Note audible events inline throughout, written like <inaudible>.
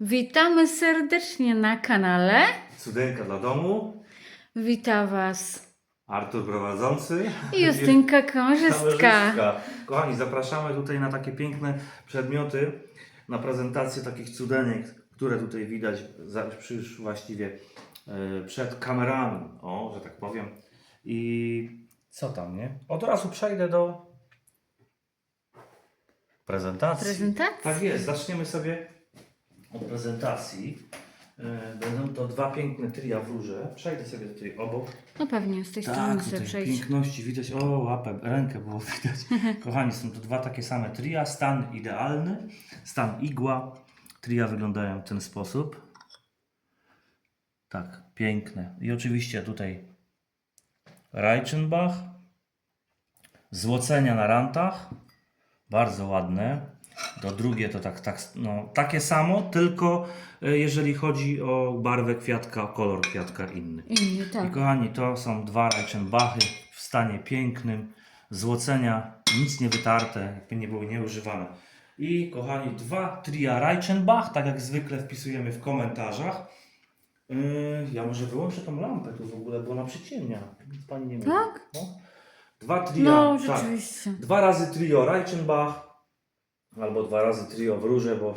Witamy serdecznie na kanale. Cudeńka dla domu, Wita Was Artur prowadzący i Justynka kamerzystka. Kochani, zapraszamy tutaj na takie piękne przedmioty, na prezentację takich cudeniek, które tutaj widać za, już właściwie e, przed kamerami, o, że tak powiem. I co tam, nie? Od razu przejdę do prezentacji. Prezentacji? Tak jest, zaczniemy sobie od prezentacji. E, Będą to dwa piękne tria w rurze. Przejdę sobie tutaj obok. No pewnie, z tej strony Tak, sobie tutaj przejść. piękności widać. O, łapę, rękę było widać. <laughs> Kochani, są to dwa takie same tria. Stan idealny, stan igła. Tria wyglądają w ten sposób. Tak, piękne. I oczywiście tutaj Reichenbach. Złocenia na rantach. Bardzo ładne. Do drugie to tak, tak no, takie samo, tylko e, jeżeli chodzi o barwę kwiatka, kolor kwiatka inny. Inny, I tak. kochani, to są dwa Reichenbachy w stanie pięknym, złocenia, nic nie wytarte, jakby nie były nieużywane. I kochani, dwa tria Reichenbach, tak jak zwykle wpisujemy w komentarzach. Yy, ja może wyłączę tą lampę tu w ogóle, bo ona przyciemnia. Pani nie mówi. Tak? No. Dwa tria, No, tak. rzeczywiście. Dwa razy trio Reichenbach, albo dwa razy trio w róże, bo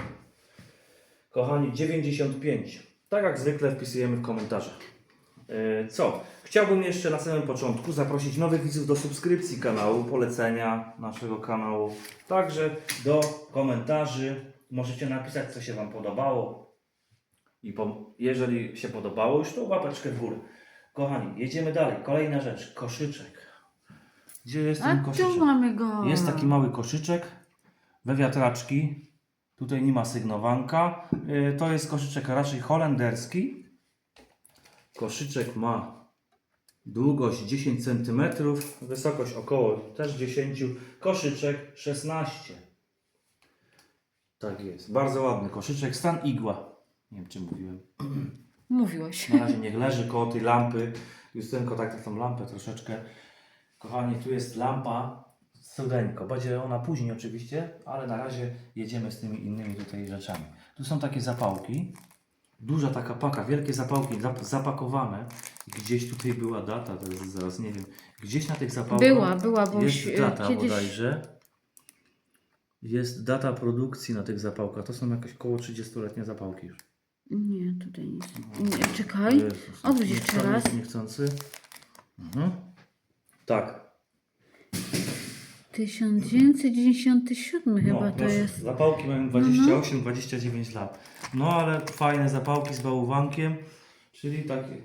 kochani, 95. Tak jak zwykle wpisujemy w komentarzach. E, Co? Chciałbym jeszcze na samym początku zaprosić nowych widzów do subskrypcji kanału, polecenia naszego kanału. Także do komentarzy możecie napisać, co się Wam podobało. I po, jeżeli się podobało już, to łapeczkę w górę. Kochani, jedziemy dalej. Kolejna rzecz. Koszyczek. Gdzie jest ten A koszyczek? tu mamy go. Jest taki mały koszyczek we wiatraczki. Tutaj nie ma sygnowanka. Yy, To jest koszyczek raczej holenderski. Koszyczek ma długość 10 cm, wysokość około też 10, koszyczek 16. Tak jest, bardzo ładny koszyczek, stan igła. Nie wiem czy mówiłem. <clears throat> Mówiłeś. Na razie niech leży koło tej lampy. Justynko, tak, tak tą lampę troszeczkę. Kochani, tu jest lampa cudeńko. Będzie ona później oczywiście, ale na razie jedziemy z tymi innymi tutaj rzeczami. Tu są takie zapałki. Duża taka paka, wielkie zapałki zap- zapakowane. Gdzieś tutaj była data, to jest zaraz nie wiem. Gdzieś na tych zapałkach Była, była, bo jest już, data kiedyś... bodajże. Jest data produkcji na tych zapałkach. To są jakieś koło 30-letnie zapałki już. Nie, tutaj nic. Nie, czekaj. Jezus, Odwróć nie jeszcze raz. Niechcący. Mhm. Tak. 1997 chyba to No, proszę, jest. Zapałki mają 28-29 lat. No ale fajne zapałki z bałwankiem, czyli takie e,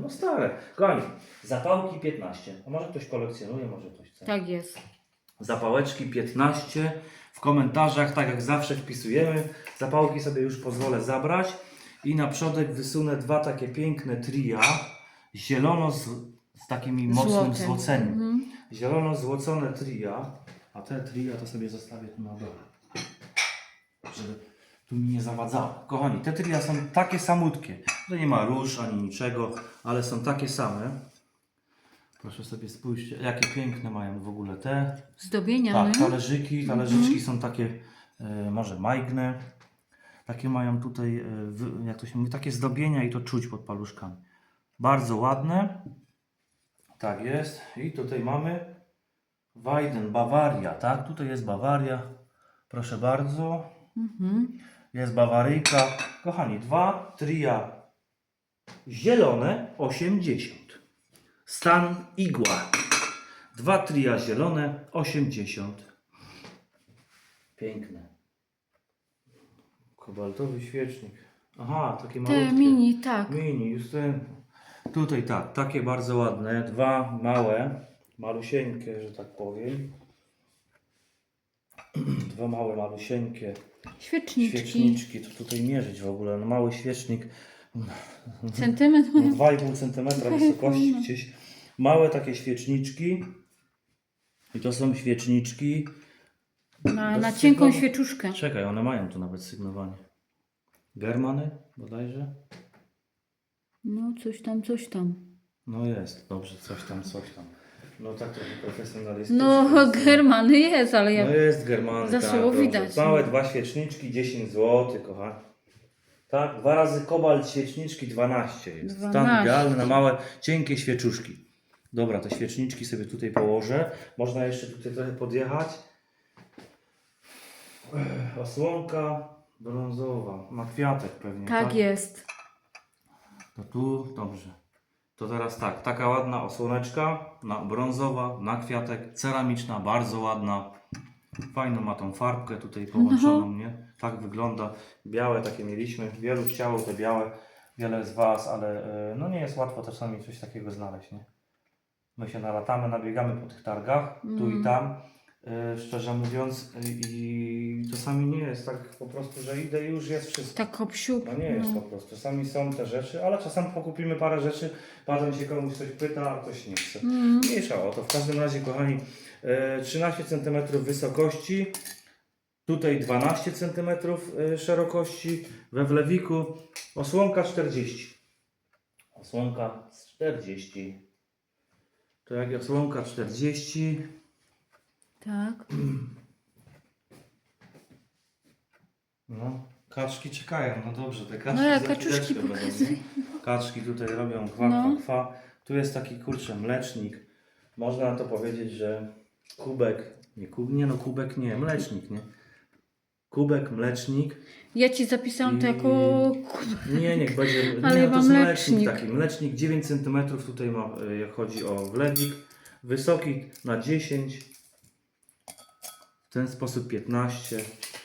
no stare. Kochani, zapałki 15. A może ktoś kolekcjonuje, może ktoś chce. Tak jest. Zapałeczki 15. W komentarzach, tak jak zawsze wpisujemy. Zapałki sobie już pozwolę zabrać. I na przodek wysunę dwa takie piękne tria. Zielono z, z takimi mocnym Złote. złoceniem. Mhm. Zielono złocone tria, a te tria to sobie zostawię tu na dole. Żeby tu mi nie zawadzało. Kochani, te tria są takie samutkie. To nie ma róż ani niczego, ale są takie same. Proszę sobie spójrzcie, jakie piękne mają w ogóle te. Zdobienia, Tak, no. talerzyki, talerzyczki są takie e, może majgne. Takie mają tutaj, e, wy- jak to się mówi, takie zdobienia i to czuć pod paluszkami. Bardzo ładne. Tak jest. I tutaj mamy Weiden, Bawaria, tak? Tutaj jest Bawaria. Proszę bardzo. Mhm. Jest Bawaryjka. Kochani, dwa tria zielone 80. Stan igła. Dwa tria zielone 80. Piękne. Kobaltowy świecznik. Aha, takie malutkie. Te mini, tak. Mini, już ten. Tutaj tak, takie bardzo ładne. Dwa małe, malusieńkie, że tak powiem. <clears throat> Dwa małe, malusieńkie Świeczniczki. świeczniczki. To tutaj mierzyć w ogóle. No mały świecznik, Centymetr. no 2,5 cm wysokości gdzieś. Małe takie świeczniczki. I to są świeczniczki. Na, na cienką sygnowania. świeczuszkę. Czekaj, one mają tu nawet sygnowanie. Germany bodajże? No, coś tam, coś tam. No jest, dobrze, coś tam, coś tam. No tak trochę profesjonalistycznie. No, Germany jest, ale ja No jest Germany. Tak, dobrze. widać, Małe no. dwa świeczniczki, 10 zł, kochani. Tak, dwa razy kobalt świeczniczki 12 jest. Stan 12. idealny na małe, cienkie świeczuszki. Dobra, te świeczniczki sobie tutaj położę. Można jeszcze tutaj trochę podjechać. Ech, Osłonka brązowa, ma kwiatek pewnie. Tak jest. To tu, dobrze. To teraz tak, taka ładna osłoneczka, na, brązowa, na kwiatek, ceramiczna, bardzo ładna. Fajną ma tą farbkę tutaj połączoną, nie? Tak wygląda. Białe takie mieliśmy, wielu chciało te białe, wiele z Was, ale e, no nie jest łatwo czasami coś takiego znaleźć, nie? My się nalatamy, nabiegamy po tych targach, tu i Mm. tam, szczerze mówiąc, e, i czasami nie jest tak po prostu, że idę i już jest wszystko. Tak obsiup. No nie jest po prostu. Czasami są te rzeczy, ale czasami pokupimy parę rzeczy, potem się komuś coś pyta, a ktoś nie chce. Mm. Mniejsza o to. W każdym razie, kochani, e, 13 cm wysokości, tutaj 12 cm e, szerokości, we wlewiku osłonka 40. Osłonka 40. To jak osłonka 40, Tak. No, kaczki czekają, no dobrze, te kaczki No ja za kaczuszki chwileczkę będą, pokazuję. nie? Kaczki tutaj robią kwa, No. kwa, kwa. Tu jest taki kurczę mlecznik. Można to powiedzieć, że kubek, nie, kub, nie no kubek nie, mlecznik, nie? Kubek, mlecznik. Ja ci zapisałam to jako. Nie, niech będzie, nie, no <laughs> to mam jest mlecznik. mlecznik taki. Mlecznik 9 cm tutaj ma, y, jak chodzi o wlewik. Wysoki na 10. W ten sposób 15.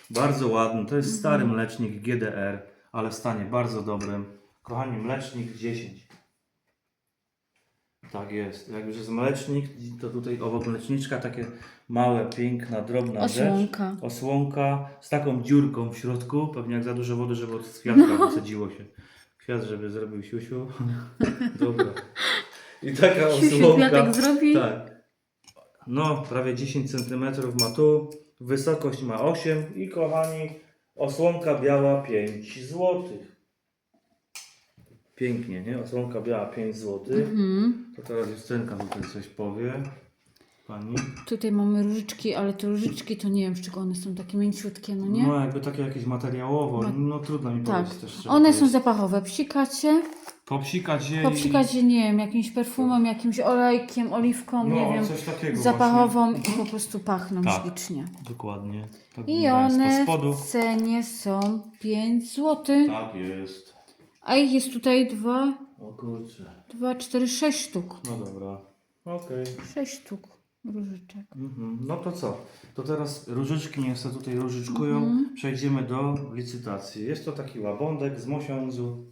Bardzo ładny. To jest stary Mhm. mlecznik GDR, ale w stanie bardzo dobrym. Kochani, mlecznik 10. Tak jest. Jak już jest mlecznik, to tutaj obok mleczniczka takie małe, piękna, drobna rzecz. Osłonka. Osłonka z taką dziurką w środku, pewnie jak za dużo wody, żeby od kwiatka No. <laughs> wysadziło się. Kwiat, żeby zrobił siusiu. <laughs> Dobra. I taka Siusiu osłonka. kwiatek zrobi. Tak. No, prawie 10 cm ma tu, wysokość ma 8 i kochani, osłonka biała 5 zł. Pięknie, nie? Osłonka biała 5 zł. Mhm. To teraz Justynka tutaj coś powie. Pani. Tutaj mamy różyczki, ale te różyczki to nie wiem z czego one są takie mięciutkie, no nie? No jakby takie jakieś materiałowo, Ma- no trudno mi tak. powiedzieć też. One są zapachowe. Psikacie, Popsikać je popsikać je, nie wiem, jakimś perfumem, jakimś olejkiem, oliwką, i... nie no, wiem, coś takiego zapachową i po prostu pachną Tak. ślicznie. Właśnie. Dokładnie. Tak I one w cenie są 5 zł. Tak jest. A ich jest tutaj 2, O kurczę. 2, 4, 6 sztuk. No dobra. Okej. 6 sztuk różyczek. Mhm. No to co? To teraz różyczki niech sobie tutaj różyczkują. Mhm. Przejdziemy do licytacji. Jest to taki łabądek z mosiądzu.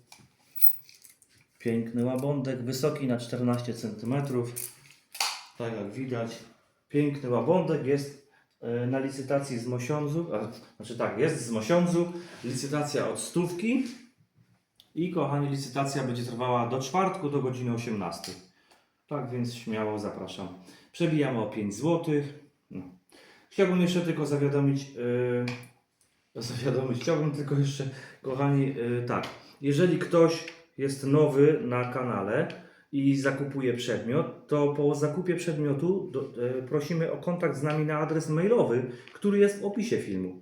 Piękny łabądek, wysoki na 14 cm. Tak jak widać. Piękny łabądek jest e, na licytacji z mosiądzu. A, znaczy tak, jest z mosiądzu. Licytacja od stówki. I kochani, licytacja będzie trwała do czwartku do godziny 18. Tak więc śmiało zapraszam. Przebijamy o 5 zł. No. Chciałbym jeszcze tylko zawiadomić, yy, zawiadomić, chciałbym tylko jeszcze, kochani, yy, tak, jeżeli ktoś jest nowy na kanale i zakupuje przedmiot, to po zakupie przedmiotu do, yy, prosimy o kontakt z nami na adres mailowy, który jest w opisie filmu.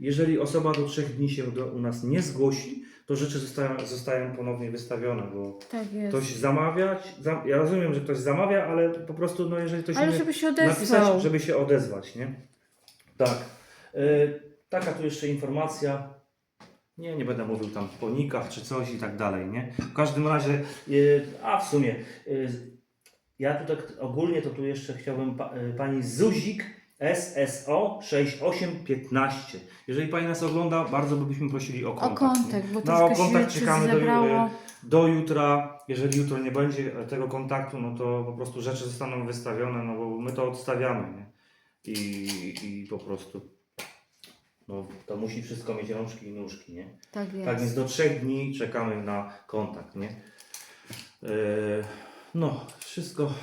Jeżeli osoba do 3 dni się do, u nas nie zgłosi, to rzeczy zostają, zostają ponownie wystawione, bo Tak jest. ktoś zamawiać, zam, ja rozumiem, że ktoś zamawia, ale po prostu, no jeżeli ktoś Ale żeby się odezwał. napisać, żeby się odezwać, nie? Tak. Y, taka tu jeszcze informacja. Nie, nie będę mówił tam po nikach czy coś i tak dalej, nie? W każdym razie, y, a w sumie, y, ja tu tak ogólnie to tu jeszcze chciałbym pa, y, pani Zuzik SSO 6815. Jeżeli pani nas ogląda, bardzo byśmy prosili o O kontakt. nie? kontakt, bo No, o kontakt czekamy do, zebrało. do jutra. Jeżeli jutro nie będzie tego kontaktu, no to po prostu rzeczy zostaną wystawione, no bo my to odstawiamy, nie? I, i po prostu no, to musi wszystko mieć rączki i nóżki, nie? Tak jest. Tak więc do trzech dni czekamy na kontakt, nie? Yy, no, wszystko,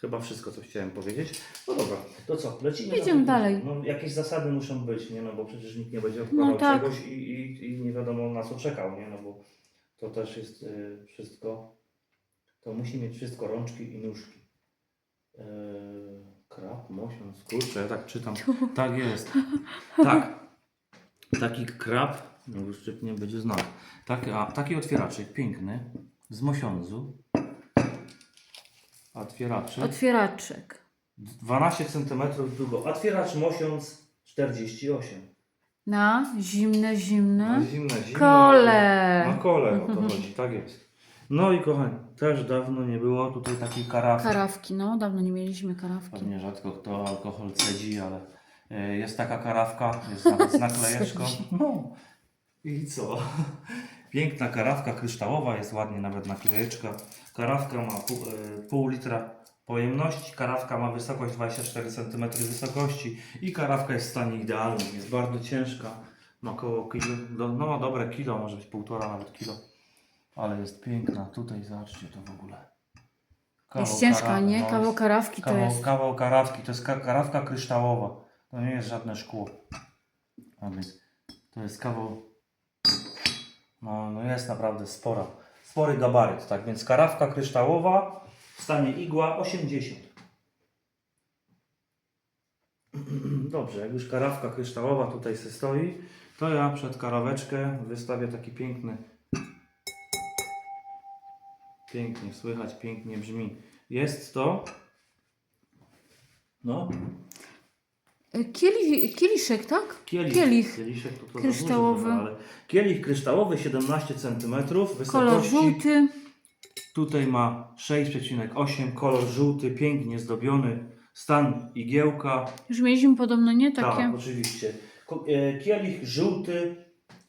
chyba wszystko, co chciałem powiedzieć. No dobra, to co, lecimy? Jedziemy dalej. No, jakieś zasady muszą być, nie? No bo przecież nikt nie będzie odkładał No tak. czegoś i, i, i nie wiadomo na co czekał, nie? No bo to też jest yy, wszystko, to musi mieć wszystko rączki i nóżki. Yy, krab, mosiąc, kurczę, ja tak czytam. <laughs> Tak jest. <laughs> Tak. Taki krab No uszczypnie będzie znak. Taki, a, taki otwieraczek piękny, z mosiądzu. Otwieraczek. Otwieraczek. 12 cm długo. Otwieracz mosiądz 48. Na zimne, zimne. No, zimne, zimne. Kole. Na kole o to chodzi, tak jest. No i kochani, też dawno nie było tutaj takiej karafki. Karawki, no dawno nie mieliśmy karawki. Pewnie rzadko kto alkohol cedzi, ale jest taka karawka, jest nawet z naklejeczką. No i co? Piękna karawka kryształowa, jest ładnie nawet naklejeczka. Karawka ma pół, e, pół litra pojemności, karawka ma wysokość 24 cm wysokości i karawka jest w stanie idealnym, jest bardzo ciężka, ma około kilo, no ma dobre kilo, może być półtora nawet kilo, ale jest piękna. Tutaj zobaczcie to w ogóle. Kawał Jest ciężka, kara- nie? no, Kawał karawki to Kawał, jest. kawał karawki, to jest ka karawka kryształowa. To nie jest żadne szkło. A więc to jest kawał. No, no jest naprawdę spora. Spory gabaryt, tak więc karawka kryształowa w stanie igła 80. <clears throat> Dobrze, jak już karawka kryształowa tutaj se stoi, to ja przed karaweczkę wystawię taki piękny. Pięknie słychać, pięknie brzmi. Jest to. No, Kielich, kieliszek, tak? Kielich. Kielich. Kieliszek to, to Kryształowy. Za duży, ale kielich kryształowy 17 cm wysokości. Kolor żółty. Tutaj ma 6,8, kolor żółty, pięknie zdobiony. Stan igiełka. Już mieliśmy podobno, nie? Takie. Tak, oczywiście. E, Kielich żółty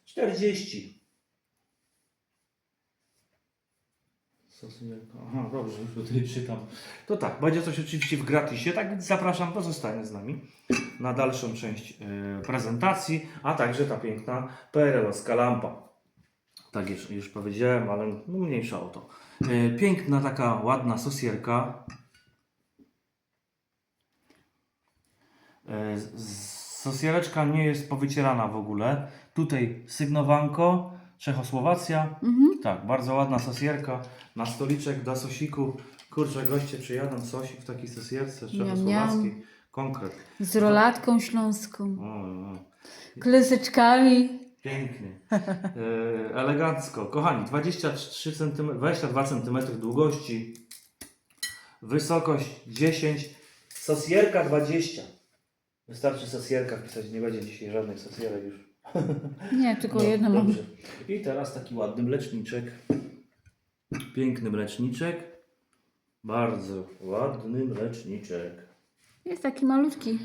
40. Sosujeka. Aha, dobrze, już tutaj czytam. To tak, będzie coś oczywiście w gratisie, tak więc zapraszam, pozostanie z nami na dalszą część e, prezentacji, a także ta piękna PRL-owska lampa. Tak już, już powiedziałem, ale no, mniejsza o to. E, piękna taka ładna sosierka. E, Sosiereczka nie jest powycierana w ogóle. Tutaj sygnowanko, Czechosłowacja. Mhm. Tak, bardzo ładna sosierka. Na stoliczek do sosiku. Kurczę, goście przyjadą, sosik w takiej sosierce czechosłowackiej. Konkret. Z rolatką śląską. O, o. Pięknie. E, elegancko. Kochani, 23 cm, 22 cm długości. Wysokość 10. Sosierka 20. Wystarczy sosierka pisać, nie będzie dzisiaj żadnych sosierek już. <laughs> Nie, tylko No, jedno mam. dobrze. I teraz taki ładny mleczniczek. Piękny mleczniczek. Bardzo ładny mleczniczek. Jest taki malutki.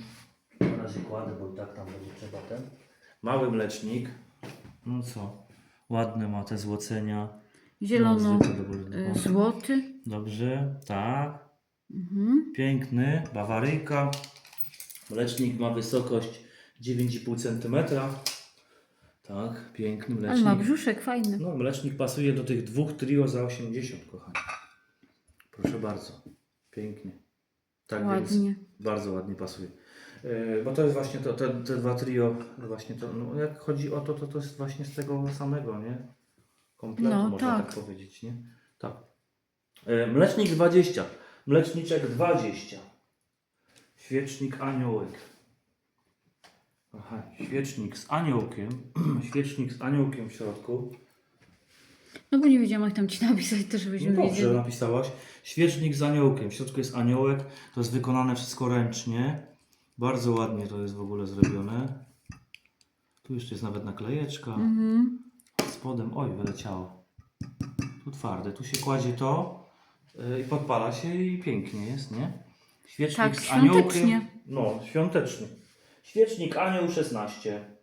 Na razie kładę, bo i tak tam będzie trzeba ten. Mały mlecznik. No co? Ładne ma te złocenia. Zielono No, do- złoty. Dobrze, tak. Mhm. Piękny, bawaryjka. Mlecznik ma wysokość 9,5 cm. Tak, piękny Ale mlecznik. ma brzuszek fajny. No, mlecznik pasuje do tych dwóch trio za 80, kochani. Proszę bardzo. Pięknie. Tak więc Ładnie. bardzo ładnie pasuje. Yy, bo to jest właśnie to, te, te dwa trio, właśnie to, no jak chodzi o to, to to jest właśnie z tego samego, nie? Kompletu, No, można tak. tak. powiedzieć, nie? Tak. Yy, mlecznik 20, mleczniczek 20, świecznik aniołek. Aha, świecznik z aniołkiem, <clears throat> świecznik z aniołkiem w środku. No bo nie wiedziałam jak tam ci napisać, to żebyśmy No dobrze wiedzieli. napisałaś. Świecznik z aniołkiem. W środku jest aniołek. To jest wykonane wszystko ręcznie. Bardzo ładnie to jest w ogóle zrobione. Tu jeszcze jest nawet naklejeczka. Mhm. Spodem, oj, wyleciało. Tu twarde. Tu się kładzie to yy, i podpala się i pięknie jest, nie? Świecznik Tak, z aniołkiem. świątecznie. No, świątecznie. Świecznik anioł 16.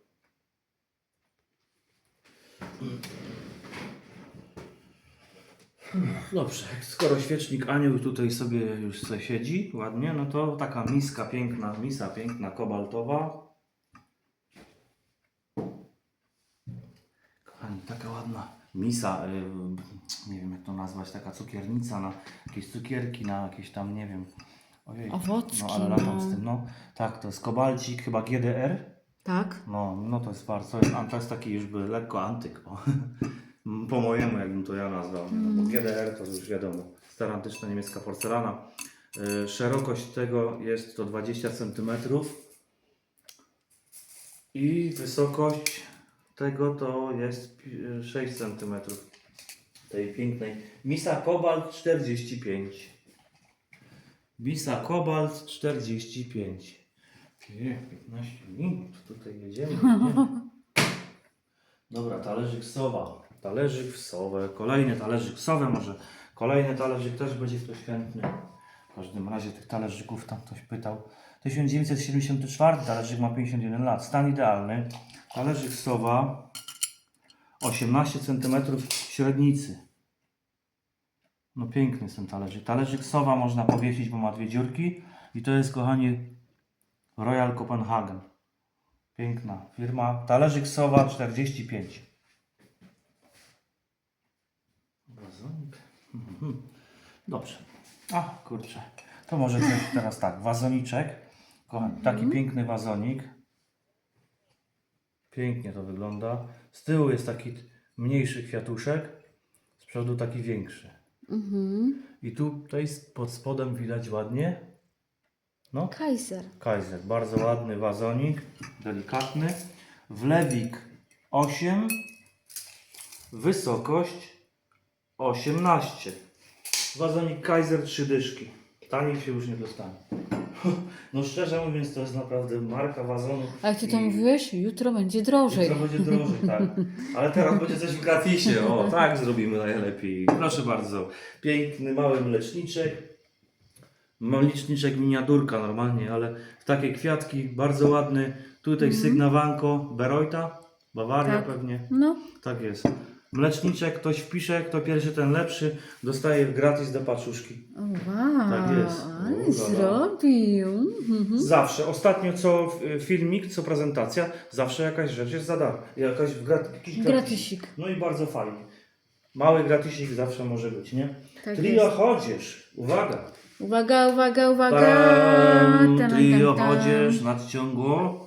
Dobrze, skoro świecznik anioł tutaj sobie już se siedzi ładnie, no to taka miska piękna, misa piękna, kobaltowa. Kochani, taka ładna misa, y, nie wiem jak to nazwać, taka cukiernica na jakieś cukierki, na jakieś tam, nie wiem. Ojej, Owocki, no ale latam no. z tym, no. Tak, to jest kobalcik, chyba GDR. Tak. No, no to jest bardzo, to jest, to jest taki już by lekko antyk, o. <laughs> po mojemu jakbym to ja nazwał, nie? no, bo GDR to już wiadomo, stara antyczna niemiecka porcelana. Y, szerokość tego jest to 20 cm i wysokość tego to jest pi- 6 cm. Tej pięknej. Misa Kobalt 45. Misa Kobalt 45. Nie, 15 minut tutaj jedziemy. <laughs> Nie? Dobra, talerzyk sowa. Talerzyk w sowę. Kolejny talerzyk w sowę. Może kolejny talerzyk też będzie ktoś chętny. W każdym razie tych talerzyków tam ktoś pytał. 1974 talerzyk ma 51 lat. Stan idealny. Talerzyk sowa 18 cm średnicy. No piękny jest ten talerzyk. Talerzyk sowa można powiesić, bo ma dwie dziurki. I to jest, kochani, Royal Copenhagen. Piękna firma. Talerzyk sowa 45. Wazonik. Mhm. Dobrze. A, kurczę. To może te- teraz tak. Wazoniczek. Kochani, taki piękny wazonik. Pięknie to wygląda. Z tyłu jest taki mniejszy kwiatuszek. Z przodu taki większy. Mhm. I tutaj pod spodem widać ładnie. No, Kaiser. Kaiser. Bardzo ładny wazonik. Delikatny. Wlewik 8. Wysokość 18. Wazonik Kaiser 3 dyszki. Taniej się już nie dostanie. <laughs> No szczerze mówiąc to jest naprawdę marka wazonu. Ale ty to I- mówiłeś, jutro będzie drożej. Jutro będzie drożej, tak. <laughs> Ale teraz będzie coś w gratisie. O, tak zrobimy najlepiej. Proszę bardzo. Piękny, mały mleczniczek. Mleczniczek miniaturka normalnie, ale w takie kwiatki, bardzo ładny. Tutaj sygnawanko Berojta, Bawaria Tak. pewnie. No, Tak jest. Mleczniczek, ktoś wpisze, kto pierwszy, ten lepszy, dostaje gratis do paczuszki. wow, Tak jest. ale zrobił. Mhm. Zawsze, ostatnio co filmik, co prezentacja, zawsze jakaś rzecz jest za darmo. Jakaś grat, jakiś. Gratisik. No i bardzo fajnie. Mały gratisik zawsze może być, nie? Tak Trio jest. chodzież, uwaga. Uwaga, uwaga, uwaga. Tam, Tam, trio tam, tam. chodzież, nadciągło.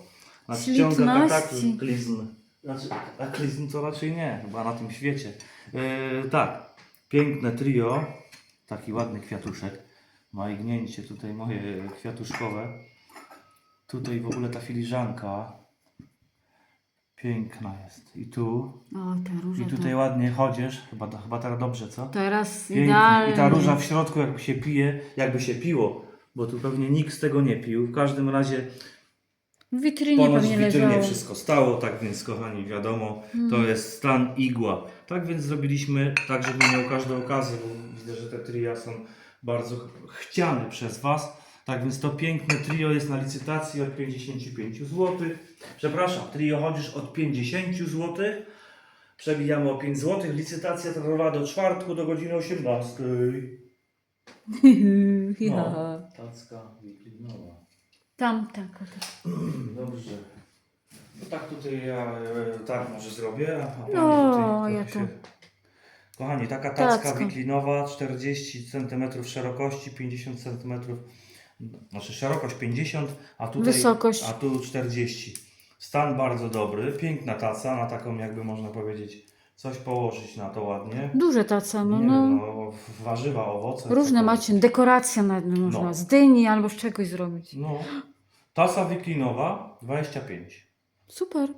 Nadciąga maści. kataklizm. Znaczy, kataklizm to raczej nie, chyba na tym świecie. E, tak, piękne trio. Taki ładny kwiatuszek. Ma ignięcie tutaj moje kwiatuszkowe. Tutaj w ogóle ta filiżanka. Piękna jest. I tu. O, ta róża. I tutaj ta... ładnie chodzisz. Chyba, chyba teraz dobrze, co? Teraz Pięknie. idealnie. I ta róża w środku jakby się pije, jakby się piło, bo tu pewnie nikt z tego nie pił. W każdym razie W witrynie ponoć w pewnie witrynie leżało. wszystko stało, tak więc kochani wiadomo, to Hmm. jest stan igła. Tak więc zrobiliśmy tak, żeby miał każdą okazję, bo widzę, że te tria są bardzo ch- chciane przez Was. Tak więc to piękne trio jest na licytacji od 55 zł. Przepraszam, trio chodzisz od 50 zł. Przebijamy o 5 zł. Licytacja trwa do czwartku do godziny 18. <laughs> ja. No, tacka wiklinowa. Tam, tak, o, tak. <clears throat> Dobrze. No tak tutaj ja e, tak może zrobię. A pani No, tutaj ja trochę to- Kochani, taka tacka Tacka. wiklinowa 40 cm szerokości, 50 cm. Znaczy szerokość 50, a tutaj Wysokość. a tu 40. Stan bardzo dobry, piękna taca, na taką jakby można powiedzieć coś położyć na to ładnie. Duże taca, no, Nie no. wiem, no warzywa, owoce. Różne cokolwiek. macie, dekoracja nawet można. No. Z dyni albo z czegoś zrobić. No. Tasa wiklinowa 25. Super.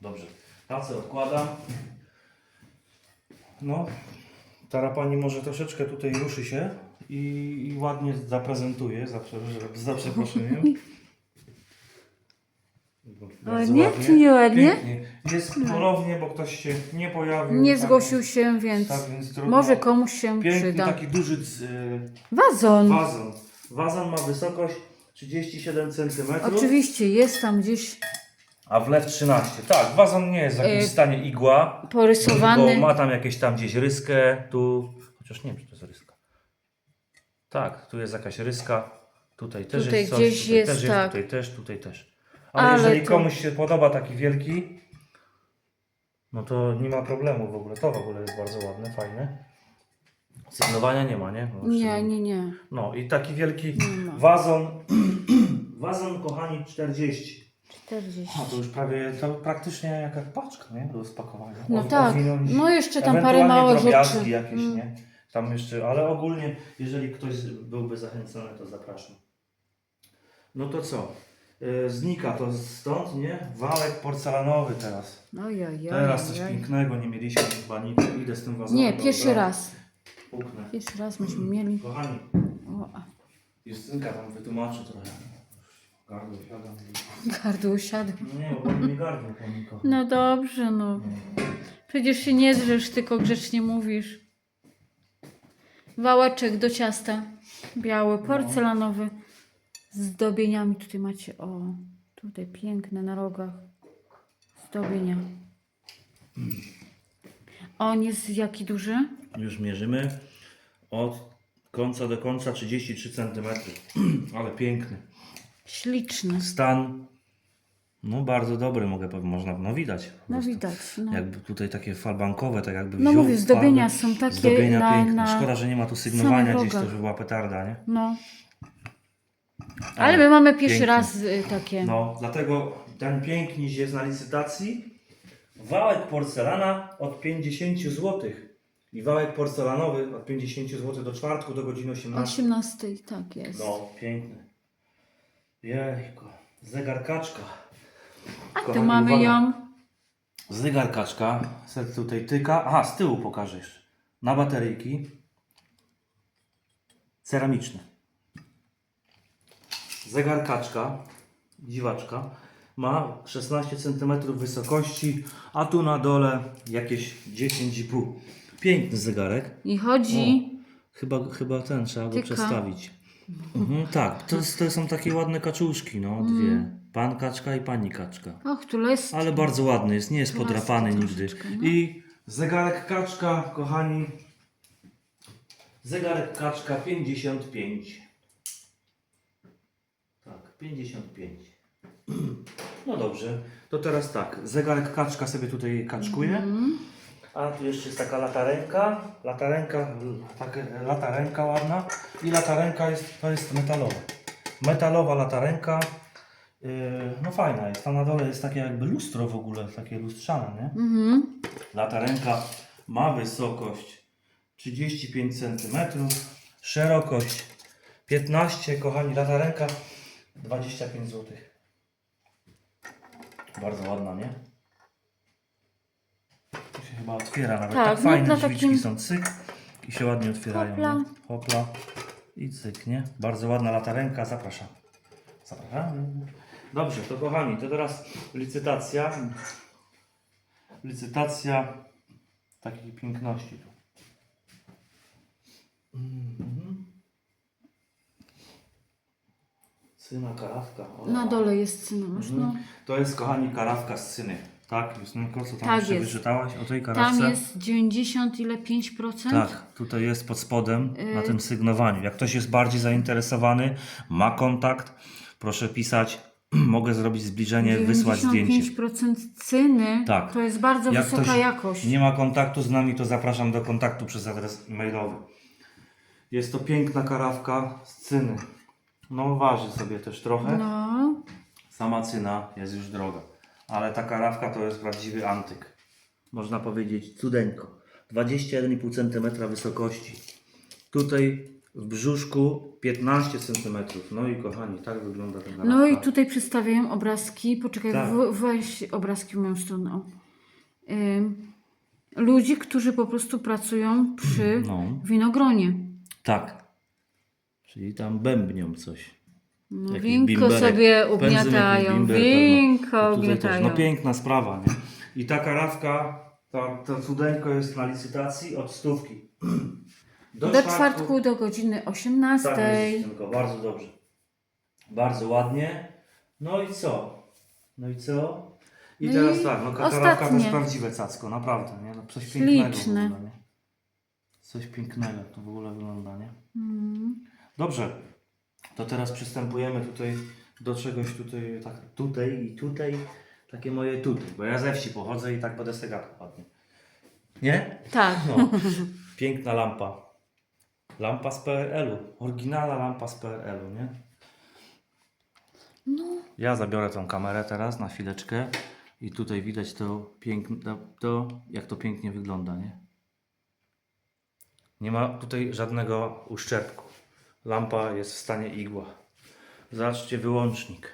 Dobrze. Tacę odkładam. No. Teraz pani może troszeczkę tutaj ruszy się i, i ładnie zaprezentuje, za, prze- za przeproszeniem. <laughs> Ładnie czy nie ładnie? Pięknie. Jest ponownie, bo ktoś się nie pojawił. Nie tak zgłosił się, więc Tak więc trudno. może komuś się Piękny przyda. taki duży c- y, Wazon. wazon. Wazon ma wysokość 37 cm. Oczywiście jest tam gdzieś A wlew 13. Tak, wazon nie jest w jakimś Y, stanie igła. porysowany. Bo ma tam jakieś tam gdzieś ryskę, tu, chociaż nie wiem, czy to jest ryska. Tak, tu jest jakaś ryska, tutaj też Tutaj jest coś, gdzieś tutaj jest, też tak. tutaj też, tutaj też. Ale, Ale jeżeli to- komuś się podoba taki wielki, no to nie ma problemu w ogóle. To w ogóle jest bardzo ładne, fajne. Sygnowania nie ma, nie? No, Nie, nie, nie. No i taki wielki Nie ma. wazon, <clears throat> wazon kochani 40. 40. A to już prawie, to praktycznie jaka paczka, nie? Do spakowania. No Od- tak. No jeszcze tam parę Ewentualnie małych drobiazgi rzeczy. jakieś, Mm. nie? Tam jeszcze, ale ogólnie, jeżeli ktoś byłby zachęcony, to zapraszam. No to co? Y, znika to stąd, nie? Wałek porcelanowy teraz. Ojoj, Teraz coś pięknego nie mieliśmy chyba nic. Idę z tym wazonem. Nie, pierwszy raz. Puknę. Pierwszy raz myśmy mieli. Kochani, O, Justynka tam wytłumaczy trochę. Gardło siadam. gardło siadł. No nie, bo mi gardło. No dobrze, no. Przecież się nie zrzesz, tylko grzecznie mówisz. Wałeczek do ciasta. Biały, porcelanowy. Z zdobieniami. Tutaj macie, o, tutaj piękne na rogach. Zdobienia. On jest jaki duży? Już mierzymy od końca do końca 33 cm. <clears throat> Ale piękny. Śliczny. Stan, no bardzo dobry, mogę powiedzieć, można, no widać. No widać. No, Jakby tutaj takie falbankowe, tak jakby no mówię, zdobienia są takie Zdobienia na, piękne. Szkoda, że nie ma tu sygnowania gdzieś, to by była petarda, nie? No. Ale my mamy pierwszy piękny. raz y, takie. No, dlatego ten piękniś jest na licytacji. Wałek porcelana od 50 zł. I wałek porcelanowy od 50 zł do czwartku do godziny 18. 18, tak jest. No, piękny. Jejku. Zegarkaczka. A tu kochani, mamy uwaga. ją. Zegarkaczka. Se tutaj tyka. Aha, z tyłu pokażesz. Na bateryjki. Ceramiczny. Zegarkaczka. Dziwaczka. Ma 16 cm wysokości, a tu na dole jakieś 10,5. Piękny zegarek. I chodzi. Chyba, chyba ten trzeba go Tyka. przestawić. Mhm, tak, to, to są takie ładne kaczuszki, no dwie. Pan kaczka i pani kaczka. Och, tu jest. Ale bardzo ładny jest, nie jest podrapany nigdy. no. I zegarek kaczka, kochani. Zegarek kaczka 55. Tak, 55. No dobrze, to teraz tak. Zegarek kaczka sobie tutaj kaczkuje. Mhm. A tu jeszcze jest taka latarenka. Latarenka, taka latarenka ładna. I latarenka jest, to jest metalowa. Metalowa latarenka. Yy, no fajna jest. Tam na dole jest takie jakby lustro w ogóle, takie lustrzane, nie? Mhm. Latarenka ma wysokość 35 cm, szerokość 15, kochani, latarenka 25 zł. Bardzo ładna, nie? To się chyba otwiera nawet. Tak, Tak, no fajne dla drzwiczki takim- są cyk i się ładnie otwierają. Hopla. Nie? Hopla i cyk, nie? Bardzo ładna latarenka, zapraszam. Zapraszam. Dobrze, to kochani, to teraz licytacja. Licytacja takiej piękności tu. Mhm. Syna karawka. O. Na dole jest cynamosz. No. Mhm. To jest, kochani, karawka z syny. Tak, Justynko, co tam Tak jeszcze jest. wyczytałaś o tej Tam karawce? jest 90 ile 5%? Tak, tutaj jest pod spodem na Y- tym sygnowaniu. Jak ktoś jest bardziej zainteresowany, ma kontakt, proszę pisać. <clears throat> Mogę zrobić zbliżenie, wysłać zdjęcie. 95% cyny Tak. to jest bardzo Jak wysoka ktoś jakość. Nie ma kontaktu z nami, to zapraszam do kontaktu przez adres mailowy. Jest to piękna karawka z cyny. No waży sobie też trochę. No, Sama cyna jest już droga. Ale ta karawka to jest prawdziwy antyk. Można powiedzieć cudeńko. 21,5 cm wysokości. Tutaj w brzuszku 15 cm. No i kochani, tak wygląda ten karawka. no i tutaj przedstawiają obrazki. Poczekaj, Tak. w, weź obrazki w moją stronę. o. Ym, ludzi, którzy po prostu pracują przy No, winogronie. tak. Czyli tam bębnią coś. No, Jakiś winko bimberek. sobie ugniatają. bimber Winko też, ugniatają. No piękna sprawa, nie? I ta karawka, ta, to cudeńko jest na licytacji od stówki. <clears throat> Do czwartku do godziny 18. Tak, jest, tylko bardzo dobrze. Bardzo ładnie. No i co? No i co? I No teraz i tak, no karawka to jest prawdziwe cacko, naprawdę, nie? No coś pięknego Śliczne. w ogóle, nie? Coś pięknego to w ogóle wygląda, nie? Mm. Dobrze, to teraz przystępujemy tutaj do czegoś tutaj, tak tutaj i tutaj, takie moje tutaj, bo ja ze wsi pochodzę i tak będę z tego ładnie. Nie? Tak. No. Piękna lampa. Lampa z PRL-u. Oryginalna lampa z PRL-u, nie? No. Ja zabiorę tą kamerę teraz na chwileczkę i tutaj widać to piękne, to, to jak to pięknie wygląda, nie? Nie ma tutaj żadnego uszczerbku. Lampa jest w stanie igła. Zobaczcie wyłącznik.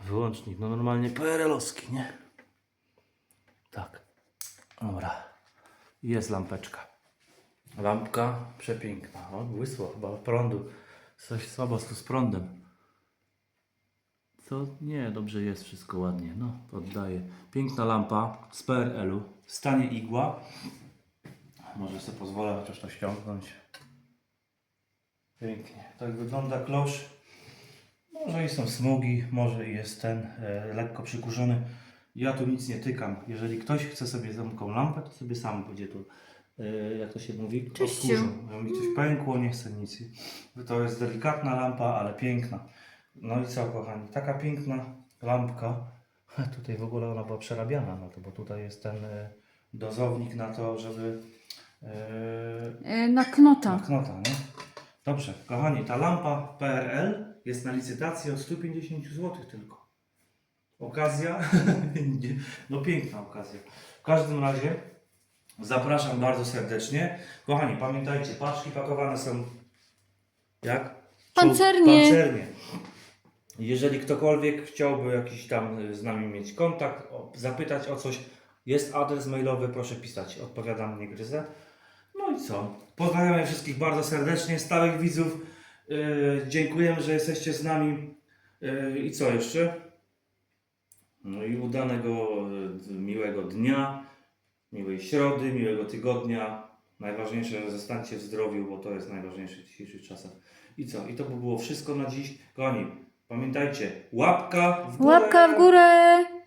Wyłącznik, no normalnie PRL-owski, nie? Tak. Dobra. Jest lampeczka. Lampka przepiękna. O, błysło chyba prądu. Coś słabo tu z prądem. To nie, dobrze jest, wszystko ładnie. No, oddaję. Piękna lampa z PRL-u. W stanie igła. Może sobie pozwolę chociaż to ściągnąć. Pięknie. Tak wygląda klosz. Może i są smugi, może jest ten e, lekko przykurzony. Ja tu nic nie tykam. Jeżeli ktoś chce sobie zamknąć lampę, to sobie sam będzie tu, e, jak to się mówi, Czyścił. odkurzył. Jak mi coś pękło, nie chcę nic. To jest delikatna lampa, ale piękna. No i co, kochani, taka piękna lampka. Tutaj w ogóle ona była przerabiana na to, bo tutaj jest ten e, dozownik na to, żeby e, E, Na knota. na knota, nie? Dobrze, kochani, ta lampa PRL jest na licytacji od 150 zł tylko. Okazja, <laughs> no piękna okazja. W każdym razie zapraszam bardzo serdecznie. Kochani, pamiętajcie, paczki pakowane są jak? Pancernie. Pancernie. Jeżeli ktokolwiek chciałby jakiś tam y, z nami mieć kontakt, o, zapytać o coś, jest adres mailowy, proszę pisać. Odpowiadam, nie gryzę. No i co? Pozdrawiamy wszystkich bardzo serdecznie, stałych widzów. Yy, dziękujemy, że jesteście z nami. Yy, I co jeszcze? No i udanego, yy, miłego dnia, miłej środy, miłego tygodnia. Najważniejsze, że zostańcie w zdrowiu, bo to jest najważniejsze w dzisiejszych czasach. I co? I to by było wszystko na dziś. Kochani, pamiętajcie, łapka w górę. Łapka w górę.